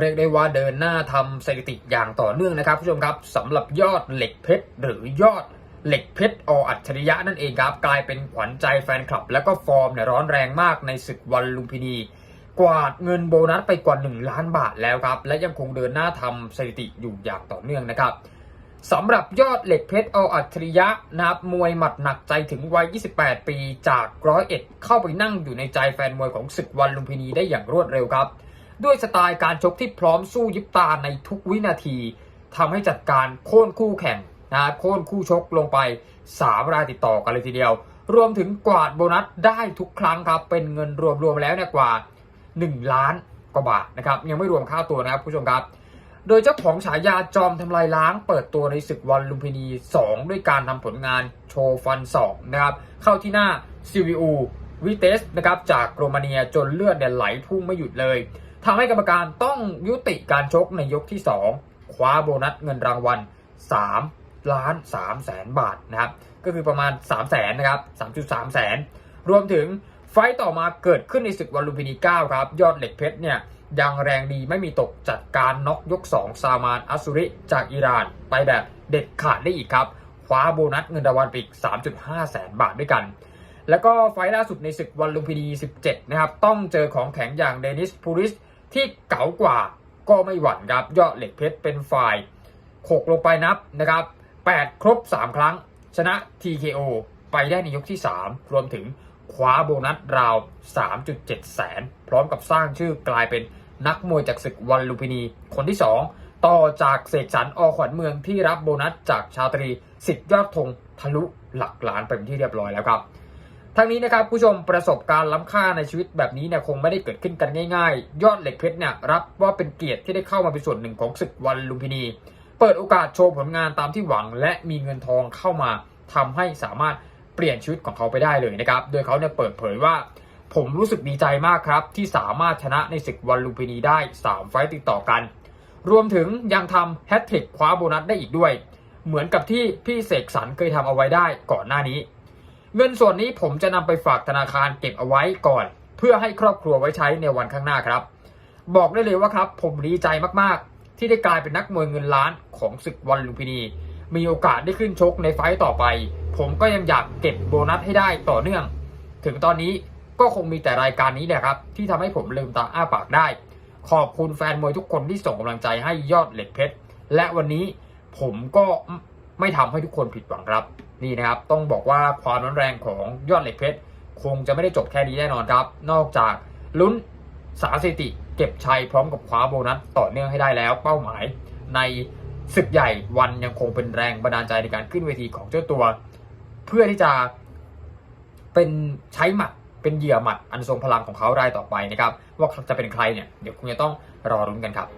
เรียกได้ว่าเดินหน้าทำสถิติอย่างต่อเนื่องนะครับผู้ชมครับสำหรับยอดเหล็กเพชรหรือยอดเหล็กเพชรออัจฉริยะนั่นเองครับกลายเป็นขวัญใจแฟนคลับ แล้วก็ฟอร์มเนี่ยร้อนแรงมากในศึกวันลุมพินี กวาดเงินโบนัสไปกว่า 1 ล้านบาทแล้วครับ และยังคงเดินหน้าทำสถิติอยู่อย่างต่อเนื่องนะครับสำหรับยอดเหล็กเพชรออัจฉริยะนะครับมวยหมัดหนักใจถึงวัย 28 ปีจากร้อยเอ็ดเข้าไปนั่งอยู่ในใจแฟนมวยของศึกวันลุมพินีได้อย่างรวดเร็วครับ ด้วยสไตล์การชกที่พร้อมสู้ยิบตาในทุกวินาทีทำให้จัดการโค่นคู่แข่งนะโค่นคู่ชกลงไป 3 รายติดต่อกันเลยทีเดียว รวมถึงกวาดโบนัสได้ทุกครั้งครับ เป็นเงินรวมๆแล้วเนี่ยกว่า 1 ล้านกว่าบาทนะครับ ยังไม่รวมค่าตัวนะครับผู้ชมครับ โดยเจ้าของฉายาจอมทำลายล้างเปิดตัวในศึกวันลุมพินี 2 ด้วยการทำผลงานโชว์ฟันศอกนะครับ เข้าที่หน้าซิวิอูวิเตสนะครับจากโรมาเนียจนเลือดเนี่ยไหลพุ่งไม่หยุดเลย ทำให้กรรมการต้องยุติการชกในยกที่ 2 คว้าโบนัสเงินรางวัล 3 ล้าน3แสนบาทนะครับ ก็คือประมาณ 3 แสนนะครับ 3.3 แสน รวมถึงไฟต์ต่อมาเกิดขึ้นในศึกวันลุมพินี9ครับ ยอดเหล็กเพชรเนี่ยยังแรงดีไม่มีตกจัดการน็อกยก 2 ซามานอัสุริจากอิหร่าน ไปแบบเด็ดขาดได้อีกครับ คว้าโบนัสเงินรางวัลไปอีก 3.5 แสนบาทด้วยกัน แล้วก็ไฟล์ล่าสุดในศึกวันลุมพินี 17 นะครับ ต้องเจอของแข็งอย่างเดนิสพูริส ที่เก๋ากว่าก็ไม่หวั่นครับยอดเหล็กเพชรเป็นฝ่ายโขกลงไปนับนะครับ8 ครบ 3 ครั้ง ชนะ TKO ไปได้ในยกที่ 3 รวมถึงคว้าโบนัสราว 3.7 แสน พร้อมกับสร้างชื่อกลายเป็นนักมวยจากศึกวันลุมพินีคนที่ 2 ต่อจากเสกสรรอขวัญเมืองที่รับโบนัสจากชาตรีสิทธิยอดธงทะลุหลักล้านไปเป็นที่เรียบร้อยแล้วครับ ทั้งนี้นะครับผู้ชมประสบการณ์ล้ำค่าในชีวิตแบบนี้เนี่ยคงไม่ได้เกิดขึ้นกันง่ายๆ ยอดเหล็กเพชรเนี่ยรับว่าเป็นเกียรติที่ได้เข้ามาเป็นส่วนหนึ่งของศึกวันลุมพินี เปิดโอกาสโชว์ผลงานตามที่หวัง และมีเงินทองเข้ามาทำให้สามารถเปลี่ยนชีวิตของเขาไปได้เลยนะครับ โดยเขาเนี่ยเปิดเผยว่า ผมรู้สึกดีใจมากครับ ที่สามารถชนะในศึกวันลุมพินีได้ 3 ไฟต์ติดต่อกัน รวมถึงยังทำแฮตทริกคว้าโบนัสได้อีกด้วย เหมือนกับที่พี่เสกสรรเคยทำเอาไว้ได้ก่อนหน้านี้ เงินส่วนนี้ผมจะนำไปฝากธนาคารเก็บเอาไว้ก่อน เพื่อให้ครอบครัวไว้ใช้ในวันข้างหน้าครับ บอกได้เลยว่าครับ ผมดีใจมากๆ ที่ได้กลายเป็นนักมวยเงินล้านของศึกวันลุมพินี มีโอกาสได้ขึ้นชกในไฟต์ต่อไป ผมก็ยังอยากเก็บโบนัสให้ได้ต่อเนื่อง ถึงตอนนี้ก็คงมีแต่รายการนี้แหละครับ ที่ทำให้ผมลืมตาอ้าปากได้ ขอบคุณแฟนมวยทุกคนที่ส่งกำลังใจให้ยอดเหล็กเพชรและวันนี้ผมก็ ไม่ทำให้ทุกคนผิดหวังครับ นี่นะครับ ต้องบอกว่าความร้อนแรงของยอดเหล็กเพชรคงจะไม่ได้จบแค่นี้แน่นอนครับ นอกจากลุ้นสาสติเก็บชัยพร้อมกับคว้าโบนัสต่อเนื่องให้ได้แล้ว เป้าหมายในศึกใหญ่วันยังคงเป็นแรงบันดาลใจในการขึ้นเวทีของเจ้าตัว เพื่อที่จะเป็นใช้หมัดเป็นเหยื่อหมัดอันทรงพลังของเขารายต่อไปนะครับ ว่าจะเป็นใครเนี่ยเดี๋ยวคงจะต้องรอรุ้นกันครับ